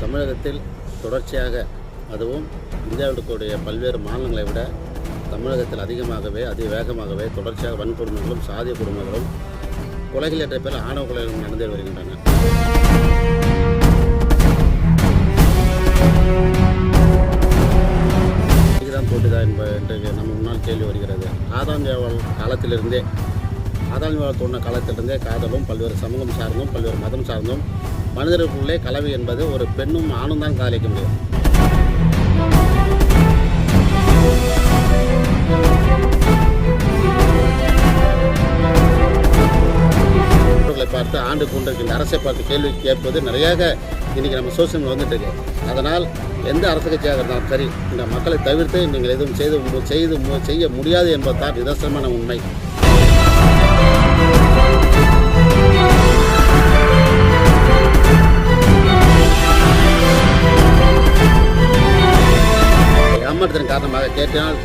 தமிழகத்தில் தொடர்ச்சியாக அதுவும் இந்தியாவிற்குடைய பல்வேறு மாநிலங்களை விட தமிழகத்தில் அதிகமாகவே அதிவேகமாகவே தொடர்ச்சியாக வன்கொடுமைகளும் சாதிய கொடுமைகளும் கொலைகள் என்ற பேரில் ஆணவ கொலைகளும் நடந்து வருகின்றன. இதுதான் போட்டுதான் என்ப என்று நம்ம முன்னால் கேள்வி வருகிறது. ஆதாம் ஏவாள் காலத்திலிருந்தே ஆதாம் ஏவாள் தோன்ற காலத்திலிருந்தே காதலும் பல்வேறு சமூகம் சார்ந்தும் பல்வேறு மதம் சார்ந்தும் மனிதர்களுக்குள்ளே கலவை என்பது ஒரு பெண்ணும் ஆணும் தான் காதலிக்க முடியும் பார்த்து ஆண்டு கொண்டிருக்கின்ற அரசை பார்த்து கேள்வி கேட்பது நிறையாக இன்றைக்கி நம்ம சோசியல் மீடியா வந்துட்டு இருக்கு. அதனால் எந்த அரசு கட்சியாக இருந்தாலும் சரி இந்த மக்களை தவிர்த்து நீங்கள் எதுவும் செய்து மு- செய்து மு- செய்ய முடியாது என்பதுதான் நிதர்சனமான உண்மை. கேட்டால்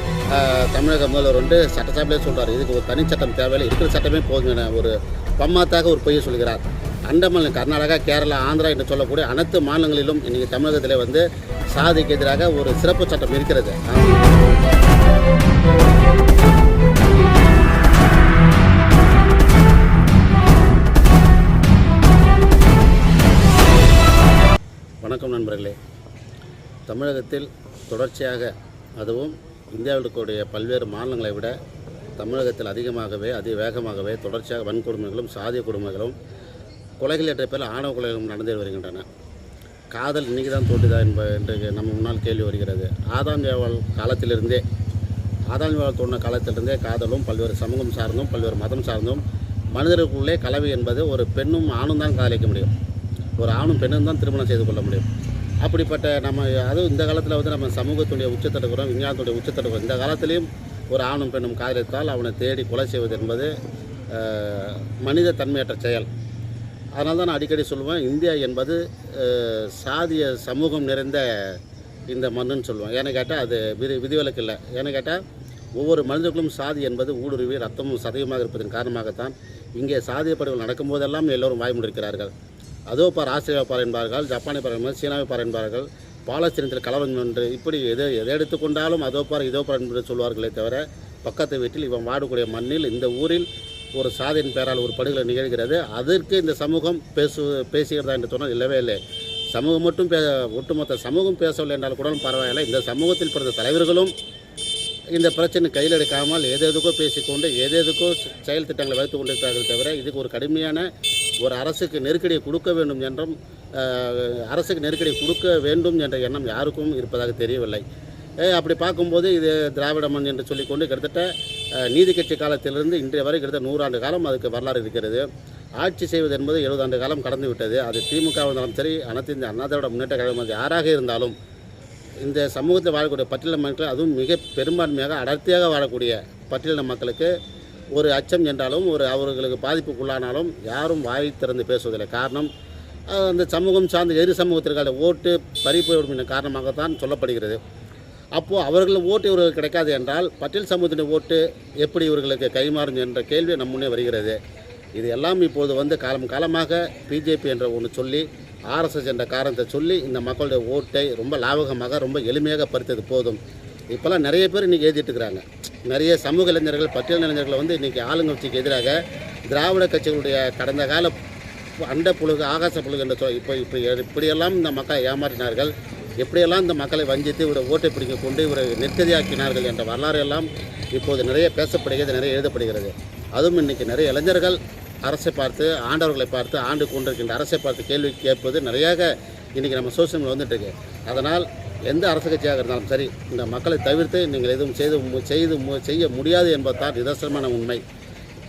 தமிழக முதல்வர் வந்து சட்டசபையிலே சொல்கிறார் இதுக்கு ஒரு தனி சட்டம் தேவையில்லை. இருக்கிற சட்டமே போதுங்க ஒரு பம்மாத்தாக ஒரு பொய்யை சொல்கிறார். அண்டமாநிலம் கர்நாடகா கேரளா ஆந்திரா என்று சொல்லக்கூடிய அனைத்து மாநிலங்களிலும் இன்றைக்கி தமிழகத்தில் வந்து சாதிக்கு எதிராக ஒரு சிறப்பு சட்டம் இருக்கிறது. வணக்கம் நண்பர்களே. தமிழகத்தில் தொடர்ச்சியாக அதுவும் இந்தியாவில் இருக்கக்கூடிய பல்வேறு மாநிலங்களை விட தமிழகத்தில் அதிகமாகவே அதி வேகமாகவே தொடர்ச்சியாக வன்கொடுமைகளும் சாதிய கொடுமைகளும் கொலைகள் என்ற பேரில் ஆணவ கொலைகளும் நடந்து வருகின்றன. காதல் இன்றைக்கி தான் தோட்டுதா என்ப என்று நம்ம முன்னால் கேள்வி வருகிறது. ஆதாம் ஏவாள் காலத்திலிருந்தே ஆதாம் ஏவாள் தோன்ற காலத்திலிருந்தே காதலும் பல்வேறு சமூகம் சார்ந்தும் பல்வேறு மதம் சார்ந்தும் மனிதர்களுக்குள்ளே கலவை என்பது ஒரு பெண்ணும் ஆணும் தான் காதலிக்க முடியும். ஒரு ஆணும் பெண்ணும் தான் திருமணம் செய்து கொள்ள முடியும். அப்படிப்பட்ட நம்ம அதுவும் இந்த காலத்தில் வந்து நம்ம சமூகத்துடைய உச்சத்தடுக்கிறோம் விஞ்ஞானத்துடைய உச்சத்தடுக்கிறோம் இந்த காலத்திலையும் ஒரு ஆணும் பெண்ணும் காதலித்தால் அவனை தேடி கொலை செய்வது என்பது மனித தன்மையற்ற செயல். அதனால தான் நான் அடிக்கடி சொல்லுவேன் இந்தியா என்பது சாதிய சமூகம் நிறைந்த இந்த மண்ணுன்னு சொல்லுவேன். ஏன்னு கேட்டால் அது விதி விதிவிலக்கு இல்லை. ஏன்னு கேட்டால் ஒவ்வொரு மனிதர்களும் சாதி என்பது ஊடுருவி ரத்தமும் சதயமாக இருப்பதன் காரணமாகத்தான் இங்கே சாதிய படுகொலை நடக்கும்போதெல்லாம் எல்லோரும் வாய்மொழிக்கிறார்கள் அதோ பார் ஆஸ்திரேலியா பார் என்பார்கள் ஜப்பானை பார் என்பார்கள் சீனாவை பார் என்பார்கள். பாலஸ்தீனத்தில் கலவரம் என்று இப்படி எதை எதை எடுத்துக்கொண்டாலும் அதோ பார் இதோ பார் என்று சொல்வார்களே தவிர பக்கத்து வீட்டில் இவன் வாடக்கூடிய மண்ணில் இந்த ஊரில் ஒரு சாதியின் பெயரால் ஒரு படுகொலை நிகழ்கிறது. அதற்கு இந்த சமூகம் பேசு பேசுகிறதா என்று சொன்னால் இல்லவே இல்லை. சமூகம் மட்டும் பே ஒட்டுமொத்த சமூகம் பேசவில்லை என்றால் கூட பரவாயில்லை. இந்த சமூகத்தில் பிறந்த தலைவர்களும் இந்த பிரச்சனை கையில் எடுக்காமல் எதெதுக்கோ பேசிக்கொண்டு எதெதுக்கோ செயல் திட்டங்களை வைத்து கொண்டிருக்கிறார்கள் தவிர இதுக்கு ஒரு கடுமையான ஒரு அரசுக்கு நெருக்கடியை கொடுக்க வேண்டும் என்றும் அரசுக்கு நெருக்கடி கொடுக்க வேண்டும் என்ற எண்ணம் யாருக்கும் இருப்பதாக தெரியவில்லை. அப்படி பார்க்கும்போது இது திராவிட மண் என்று சொல்லிக்கொண்டு கிட்டத்தட்ட நீதி கட்சி காலத்திலிருந்து இன்றைய வரை கிட்டத்தட்ட நூறாண்டு காலம் அதுக்கு வரலாறு இருக்கிறது. ஆட்சி செய்வது என்பது எழுபதாண்டு காலம் கடந்து விட்டது. அது திமுக இருந்தாலும் சரி அனைத்து இந்த அண்ணா திராவிட முன்னேற்ற கழகம் யாராக இருந்தாலும் இந்த சமூகத்தில் வாழக்கூடிய பட்டியல மக்கள் அதுவும் மிக பெரும்பான்மையாக அடர்த்தியாக வாழக்கூடிய பட்டியலின மக்களுக்கு ஒரு அச்சம் என்றாலும் ஒரு அவர்களுக்கு பாதிப்புக்குள்ளானாலும் யாரும் வாய் திறந்து பேசுவதில்லை. காரணம் அந்த சமூகம் சார்ந்த எதிர் சமூகத்திற்கான ஓட்டு பறிப்போடும் என்ற காரணமாகத்தான் சொல்லப்படுகிறது. அப்போது அவர்கள் ஓட்டு இவர்களுக்கு கிடைக்காது என்றால் பட்டியல் சமூகத்தின் ஓட்டு எப்படி இவர்களுக்கு கைமாறும் என்ற கேள்வி நம் முன்னே வருகிறது. இது எல்லாம் இப்போது வந்து காலம் காலமாக பிஜேபி என்ற ஒன்று சொல்லி ஆர்எஸ்எஸ் என்ற காரணத்தை சொல்லி இந்த மக்களுடைய ஓட்டை ரொம்ப லாபகமாக ரொம்ப எளிமையாக பறித்தது போதும். இப்போல்லாம் நிறைய பேர் இன்றைக்கி எழுதிட்டுருக்கிறாங்க நிறைய சமூக இளைஞர்கள் பட்டியல் இளைஞர்களை வந்து இன்றைக்கி ஆளுங்கட்சிக்கு எதிராக திராவிட கட்சிகளுடைய கடந்த கால அண்ட புழுகு ஆகாச புழுகு என்று சொல் இப்போ இப்போ இப்படியெல்லாம் இந்த மக்களை ஏமாற்றினார்கள். எப்படியெல்லாம் இந்த மக்களை வஞ்சித்து இவரை ஓட்டை பிடிக்க கொண்டு இவரை நெற்கதியாக்கினார்கள் என்ற வரலாறு எல்லாம் இப்போது நிறைய பேசப்படுகிறது நிறைய எழுதப்படுகிறது. அதுவும் இன்றைக்கி நிறைய இளைஞர்கள் அரசை பார்த்து ஆண்டவர்களை பார்த்து ஆண்டு கொண்டிருக்கின்ற அரசை பார்த்து கேள்வி கேட்பது நிறையாக இன்றைக்கி நம்ம சோசியல் மீடியா வந்துட்டுருக்கு அதனால் எந்த அரசு கட்சியாக இருந்தாலும் சரி இந்த மக்களை தவிர்த்து நீங்கள் எதுவும் செய்து மு- செய்து மு- செய்ய முடியாது என்பதுதான் நிதர்சனமான உண்மை.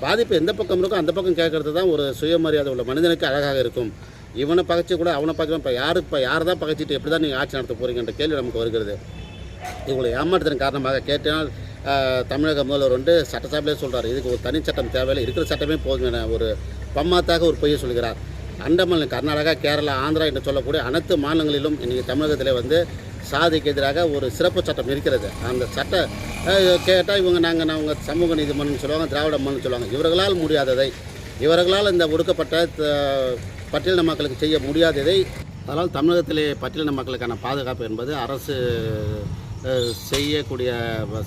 பாதிப்பு எந்த பக்கம் இருக்கோ அந்த பக்கம் கேட்கறது தான் ஒரு சுயமரியாதை உள்ள மனிதனுக்கு அழகாக இருக்கும். இவனை பகைச்சி கூட அவனை பகைச்சு இப்போ யார் இப்போ யார் தான் பகைச்சிட்டு எப்படி தான் நீங்கள் ஆட்சி நடத்த போகிறீங்கன்ற கேள்வி நமக்கு வருகிறது. இவங்களை ஏமாற்றத்தின் காரணமாக கேட்டால் தமிழக முதல்வர் வந்து சட்டசபையிலே சொல்கிறார் இதுக்கு ஒரு தனி சட்டம் தேவையில்லை இருக்கிற சட்டமே போதும் என ஒரு பம்மாத்தாக ஒரு பொய்யை சொல்கிறார். அண்டமான் கர்நாடகா கேரளா ஆந்திரா என்று சொல்லக்கூடிய அனைத்து மாநிலங்களிலும் இன்றைக்கி தமிழகத்தில் வந்து சாதிக்கு எதிராக ஒரு சிறப்பு சட்டம் இருக்கிறது. அந்த சட்ட கேட்டால் இவங்க நாங்கள் நாங்கள் சமூக நீதிமன்றம் சொல்லுவாங்க திராவிட மன்னு சொல்லுவாங்க. இவர்களால் முடியாததை இவர்களால் இந்த ஒடுக்கப்பட்ட பட்டியலின மக்களுக்கு செய்ய முடியாததை அதனால் தமிழகத்திலே பட்டியலின மக்களுக்கான பாதுகாப்பு என்பது அரசு செய்யக்கூடிய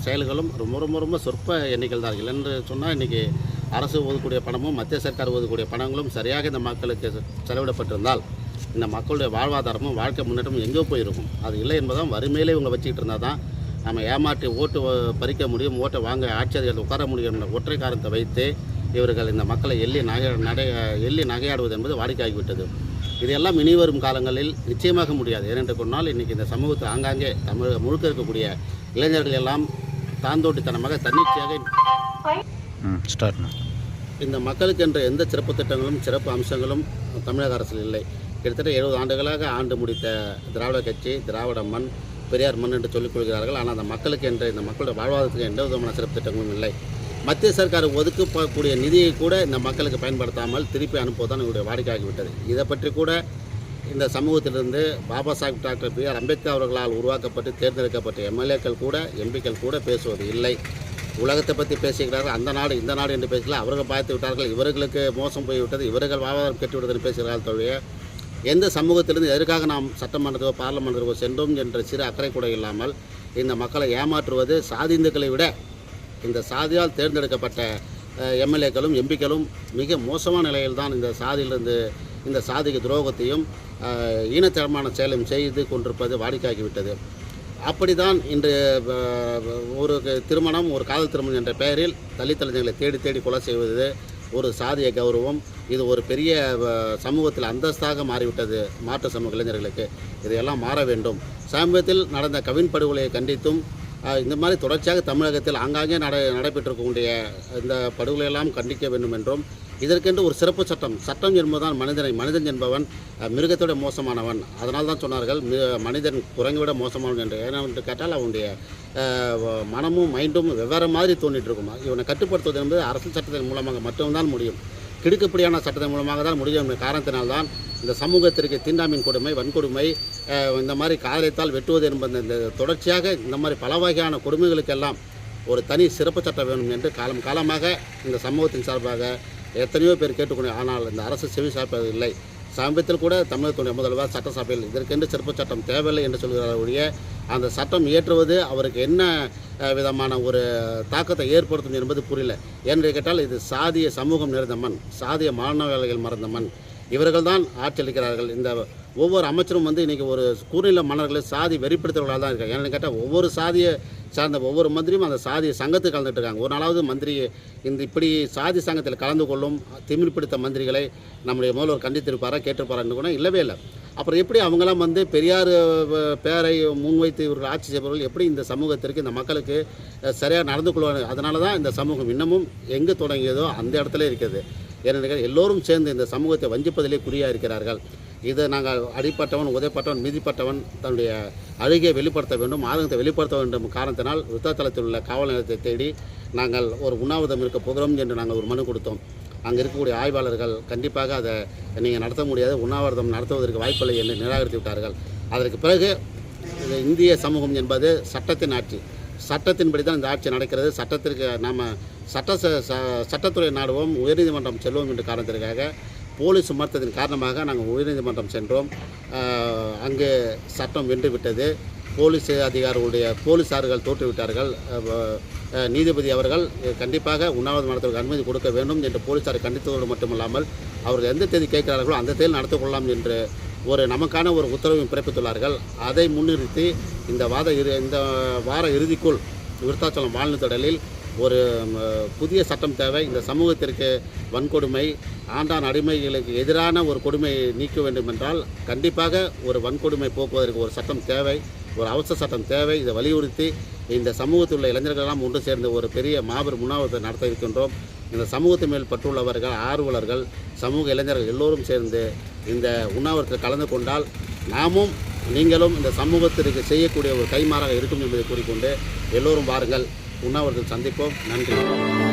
செயல்களும் ரொம்ப ரொம்ப ரொம்ப சொற்ப எண்ணிக்கையில் தான் இல்லைன்னு சொன்னால் இன்றைக்கி அரசு ஒதுக்கக்கூடிய பணமும் மத்திய சர்க்கார் ஒதுக்கக்கூடிய பணங்களும் சரியாக இந்த மக்களுக்கு செ- செலவிடப்பட்டிருந்தால் இந்த மக்களுடைய வாழ்வாதாரமும் வாழ்க்கை முன்னேற்றமும் எங்கேயோ போயிருக்கும். அது இல்லை என்பதும் வறுமையிலே இவங்க வச்சுக்கிட்டு இருந்தால் தான் நம்ம ஏமாற்றி ஓட்டு பறிக்க முடியும் ஓட்டை வாங்க ஆட்சியர்கள் உட்கார முடியும் என்ற ஒற்றை காரணத்தை வைத்து இவர்கள் இந்த மக்களை எள்ளி நகை நடை எள்ளி நகையாடுவது என்பது வாடிக்கையாகிவிட்டது. இதையெல்லாம் இனி வரும் காலங்களில் நிச்சயமாக முடியாது. ஏனென்று கொண்டால் இன்றைக்கி இந்த சமூகத்தில் ஆங்காங்கே தமிழக முழுக்க இருக்கக்கூடிய இளைஞர்கள் எல்லாம் தாந்தோட்டித்தனமாக தன்னிச்சையாக இந்த மக்களுக்கு என்ற எந்த சிறப்பு திட்டங்களும் சிறப்பு அம்சங்களும் தமிழக அரசில் இல்லை. கிட்டத்தட்ட எழுபது ஆண்டுகளாக ஆண்டு முடித்த திராவிட கட்சி திராவிட மண் பெரியார் மண் என்று சொல்லிக் கொள்கிறார்கள். ஆனால் அந்த மக்களுக்கு என்ற இந்த மக்களுடைய வாழ்வாதாரத்துக்கு எந்த விதமான சிறப்பு திட்டங்களும் இல்லை. மத்திய சர்க்கார் ஒதுக்கப்படக்கூடிய நிதியை கூட இந்த மக்களுக்கு பயன்படுத்தாமல் திருப்பி அனுப்புவதுதான் இவருடைய வாடிக்கையாகிவிட்டது. இதை பற்றி கூட இந்த சமூகத்திலிருந்து Baba Saheb doctor B R Ambedkar அவர்களால் உருவாக்கப்பட்டு தேர்ந்தெடுக்கப்பட்ட எம்எல்ஏக்கள் கூட எம்பிக்கள் கூட பேசுவது இல்லை. உலகத்தை பற்றி பேசுகிறார்கள் அந்த நாடு இந்த நாடு என்று பேசல. அவர்கள் பார்த்து விட்டார்கள். இவர்களுக்கு மோசம் போய்விட்டது. இவர்கள் வாழ்வாதாரம் கெட்டுவிட்டது பேசுகிறார்கள் தோழிய எந்த சமூகத்திலிருந்து எதற்காக நாம் சட்டமன்றத்தோ பார்லமெண்டத்திற்கோ சென்றோம் என்ற சிறு அக்கறை கூட இல்லாமல் இந்த மக்களை ஏமாற்றுவது சாதி இந்துக்களை விட இந்த சாதியால் தேர்ந்தெடுக்கப்பட்ட எம்எல்ஏக்களும் எம்பிக்களும் மிக மோசமான நிலையில் தான் இந்த சாதியிலிருந்து இந்த சாதிக்கு துரோகத்தையும் அஹ், ஈனத்தனமான செயலும் செய்து கொண்டிருப்பது வாடிக்கையாகிவிட்டது. அப்படிதான் இன்று ஒரு திருமணம் ஒரு காதல் திருமணம் என்ற பெயரில் தலித் தேடி தேடி கொலை செய்வது ஒரு சாதிய கௌரவம் இது ஒரு பெரிய சமூகத்தில் அந்தஸ்தாக மாறிவிட்டது மாற்று சமூக இளைஞர்களுக்கு. இதையெல்லாம் மாற வேண்டும். சமீபத்தில் நடந்த கவின் படுகொலையை கண்டித்தும் இந்த மாதிரி தொடர்ச்சியாக தமிழகத்தில் ஆங்காங்கே நடை நடைபெற்றிருக்கக்கூடிய இந்த படுகொலையெல்லாம் கண்டிக்க வேண்டும் என்றும் இதற்கென்று ஒரு சிறப்பு சட்டம். சட்டம் என்பதுதான் மனிதனை மனிதன் என்பவன் மிருகத்தோட மோசமானவன். அதனால் தான் சொன்னார்கள் மனிதன் குரங்கை விட மோசமானவன் என்று. ஏனென்று கேட்டால் அவனுடைய மனமும் மைண்டும் வெவ்வேறு மாதிரி தோண்டிட்டு இருக்கும் இவனை கட்டுப்படுத்துவது என்பது அரசு சட்டத்தின் மூலமாக மட்டும்தான் முடியும். கிடுக்குப்படியான சட்டத்தின் மூலமாக தான் முடியும் என்ற காரணத்தினால்தான் இந்த சமூகத்திற்கு தீண்டாமின் கொடுமை வன்கொடுமை இந்த மாதிரி காதலித்தால் வெட்டுவது என்பது இந்த தொடர்ச்சியாக இந்த மாதிரி பல வகையான கொடுமைகளுக்கெல்லாம் ஒரு தனி சிறப்பு சட்டம் வேணும் என்று காலம் காலமாக இந்த சமூகத்தின் சார்பாக எத்தனையோ பேர் கேட்டுக்கணும் ஆனால் இந்த அரசு செவி சாய்ப்பது இல்லை. சமீபத்தில் கூட தமிழகத்துடைய முதல்வர் சட்டசபையில் இதற்கென்று சிறப்பு சட்டம் தேவையில்லை என்று சொல்கிறார் ஒழிய அந்த சட்டம் இயற்றுவது அவருக்கு என்ன விதமான ஒரு தாக்கத்தை ஏற்படுத்தும் என்பது புரியல. என்று கேட்டால் இது சாதிய சமூகம் நிறைந்த மண் சாதிய மாணவர்கள் மறந்த மண். இவர்கள்தான் ஆட்சியளிக்கிறார்கள் இந்த ஒவ்வொரு அமைச்சரும் வந்து இன்றைக்கி ஒரு கூறில மன்னர்களை சாதி வெறிப்படுத்துகிறவர்களாக தான் இருக்காங்க. ஏன்னு கேட்டால் ஒவ்வொரு சாதியை சார்ந்த ஒவ்வொரு மந்திரியும் அந்த சாதிய சங்கத்தில் கலந்துட்டு இருக்காங்க. ஒரு நாளாவது மந்திரி இந்த இப்படி சாதி சங்கத்தில் கலந்து கொள்ளும் திமிர் பிடித்த மந்திரிகளை நம்முடைய முதல்வர் கண்டித்திருப்பாரா கேட்டிருப்பாரான்னு கூட இல்லவே இல்லை. அப்புறம் எப்படி அவங்களாம் வந்து பெரியார் பேரை முன்வைத்து இவர்கள் ஆட்சி செய்பவர்கள் எப்படி இந்த சமூகத்திற்கு இந்த மக்களுக்கு சரியாக நடந்து கொள்வாங்க? அதனால தான் இந்த சமூகம் இன்னமும் எங்கே தொடங்கியதோ அந்த இடத்துல இருக்கிறது. ஏனென்றால் எல்லோரும் சேர்ந்து இந்த சமூகத்தை வஞ்சிப்பதிலே குறியாக இருக்கிறார்கள். இதை நாங்கள் அடிப்பட்டவன் உதைப்பட்டவன் மீதிப்பட்டவன் தன்னுடைய அழுகியை வெளிப்படுத்த வேண்டும் ஆதங்கத்தை வெளிப்படுத்த வேண்டும் காரணத்தினால் யுத்தத்தலத்தில் உள்ள காவல் நிலையத்தை தேடி நாங்கள் ஒரு உண்ணாவிரதம் இருக்க போகிறோம் என்று நாங்கள் ஒரு மனு கொடுத்தோம். அங்கே இருக்கக்கூடிய ஆய்வாளர்கள் கண்டிப்பாக அதை நீங்கள் நடத்த முடியாது உண்ணாவிரதம் நடத்துவதற்கு வாய்ப்பில்லை என்று நிராகரித்து விட்டார்கள். அதற்கு பிறகு இந்திய சமூகம் என்பது சட்டத்தின் ஆட்சி. சட்டத்தின்படி தான் இந்த ஆட்சி நடக்கிறது. சட்டத்திற்கு நாம் சட்ட ச- ச- சட்டத்துறை நாடுவோம் உயர்நீதிமன்றம் செல்வோம் என்ற காரணத்திற்காக போலீஸ் சுமர்த்ததின் காரணமாக நாங்கள் உயர்நீதிமன்றம் சென்றோம். அங்கு அங்கே சட்டம் வென்று விட்டது போலீஸ் அதிகாரிகளுடைய போலீஸார்கள் தோற்றுவிட்டார்கள். நீதிபதி அவர்கள் கண்டிப்பாக உண்ணாவிரதம் நடத்துவதற்கு அனுமதி கொடுக்க வேண்டும் என்று போலீஸாரை கண்டித்ததோடு மட்டுமல்லாமல் அவர்கள் எந்த தேதி கேட்கிறார்களோ அந்த தேதி நடத்தக்கொள்ளலாம் என்று ஒரு நமக்கான ஒரு உத்தரவையும் பிறப்பித்துள்ளார்கள். அதை முன்னிறுத்தி இந்த வாத இரு இந்த வார இறுதிக்குள் விருத்தாச்சலம் வாழ்நிலை தொடரில் ஒரு புதிய சட்டம் தேவை. இந்த சமூகத்திற்கு வன்கொடுமை ஆண்டான் அடிமைகளுக்கு எதிரான ஒரு கொடுமையை நீக்க வேண்டும் என்றால் கண்டிப்பாக ஒரு வன்கொடுமை போக்குவதற்கு ஒரு சட்டம் தேவை ஒரு அவசர சட்டம் தேவை. இதை வலியுறுத்தி இந்த சமூகத்தில் உள்ள இளைஞர்களெல்லாம் ஒன்று சேர்ந்து ஒரு பெரிய மாபெரும் உண்ணாவிரத்தை நடத்த இருக்கின்றோம். இந்த சமூகத்தின் மேல் பட்டுள்ளவர்கள் ஆர்வலர்கள் சமூக இளைஞர்கள் எல்லோரும் சேர்ந்து இந்த உண்ணாவிரத்தில் கலந்து கொண்டால் நாமும் நீங்களும் இந்த சமூகத்திற்கு செய்யக்கூடிய ஒரு கைமாறாக இருக்கும் என்பதை கூறிக்கொண்டு எல்லோரும் வாருங்கள். உண்ணாவிரத்தில் சந்திப்போம். நன்றி.